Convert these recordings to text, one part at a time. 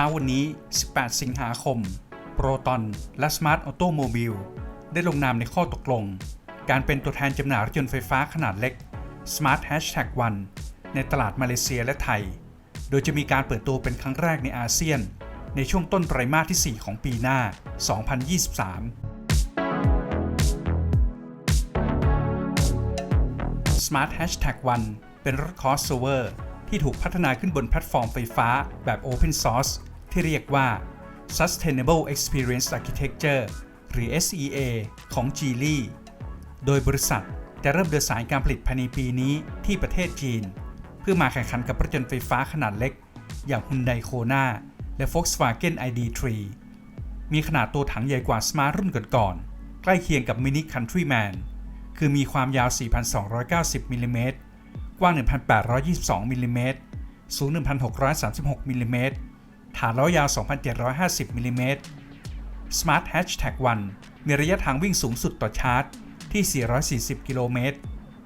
ช้าวันนี้ 18 สิงหาคม โปรตอนและ Smart Automobile ได้ลงนามในข้อตกลง การเป็นตัวแทนจำหน่ายรถยนต์ไฟฟ้าขนาดเล็ก Smart Hashtag 1ในตลาดมาเลเซียและไทย โดยจะมีการเปิดตัวเป็นครั้งแรกในอาเซียน ในช่วงต้นไตรมาสที่ 4 ของปีหน้า 2023 Smart Hashtag 1เป็นรถ crossover ที่ถูกพัฒนาขึ้นบนแพลตฟอร์มไฟฟ้าแบบ Open Source ที่เรียกว่า Sustainable Experience Architecture หรือ SEA ของ Geely โดยบริษัทจะเริ่มเดินสายการผลิตภายในปีนี้ที่ประเทศจีน เพื่อมาแข่งขันกับรถยนต์ไฟฟ้าขนาดเล็ก อย่าง Hyundai Kona และ Volkswagen ID3 มีขนาดตัวถังใหญ่กว่า Smart รุ่นก่อนๆใกล้เคียงกับ Mini Countryman คือมีความยาว 4,290มิลลิเมตรกว้าง 1,822มิลลิเมตรสูง 1,636มิลลิเมตร ฐานล้อยาว 2,750มิลลิเมตร Smart Hashtag 1 มีระยะทางวิ่งสูงสุดต่อชาร์จ ที่ 440 กิโลเมตร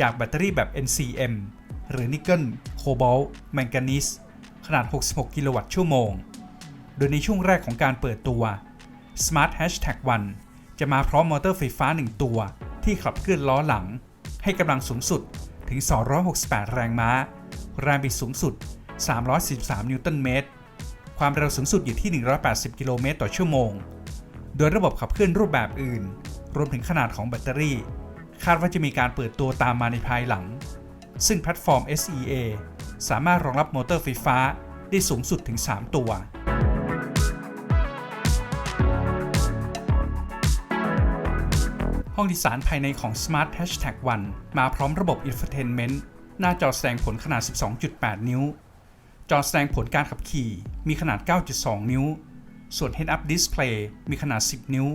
จากแบตเตอรี่แบบ NCM หรือนิกเกิล โคบอลต์แมงกานีสขนาด 66 กิโลวัตต์ชั่วโมง โดยในช่วงแรกของการเปิดตัว Smart Hashtag 1 จะมาพร้อมมอเตอร์ไฟฟ้า 1 ตัว ที่ขับเคลื่อนล้อหลัง ให้กำลังสูงสุดถึง 268 แรงม้า แรงบิดสูงสุด 343 นิวตันเมตร ความเร็วสูงสุดอยู่ที่ 180 กิโลเมตรต่อชั่วโมง โดยระบบขับเคลื่อนรูปแบบอื่น รวมถึงขนาดของแบตเตอรี่ คาดว่าจะมีการเปิดตัวตามมาในภายหลัง ซึ่งแพลตฟอร์ม SEA สามารถรองรับมอเตอร์ไฟฟ้าได้สูงสุดถึง 3 ตัว ห้องดิสานภายในของ Smart Hashtag 1มาพร้อมระบบ Infotainment หน้าจอแสดงผลขนาด 12.8 นิ้ว จอแสดงผลการขับขี่มีขนาด 9.2 นิ้ว ส่วน Head-Up Display มีขนาด 10 นิ้ว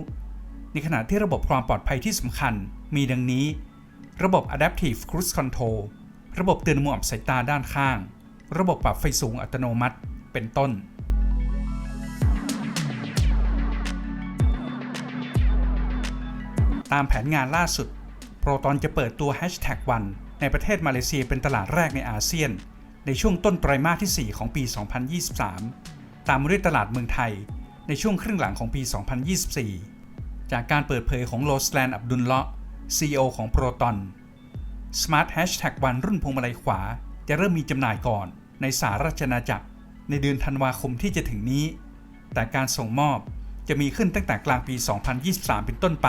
ในขณะที่ระบบความปลอดภัยที่สำคัญมีดังนี้ ระบบ Adaptive Cruise Control ระบบเตือนมุมอับสายตาด้านข้าง ระบบปรับไฟสูงอัตโนมัติ เป็นต้น ตามแผนงานล่าสุด โปรตอนจะเปิดตัว Hashtag 1ในประเทศมาเลเซียเป็นตลาดแรกในอาเซียน ในช่วงต้นไตรมาสที่ 4 ของปี 2023 ตามมาด้วยตลาดเมืองไทย ในช่วงครึ่งหลังของปี 2024 จากการเปิดเผยของโรสแลนด์อับดุลเลาะ CEO ของโปรตอน Smart Hashtag 1รุ่นพวงมาลัยขวา จะเริ่มมีจำหน่ายก่อน ในสหราชอาณาจักร ในเดือนธันวาคมที่จะถึงนี้ แต่การส่งมอบจะมีขึ้นตั้งแต่กลางปี 2023 เป็นต้นไป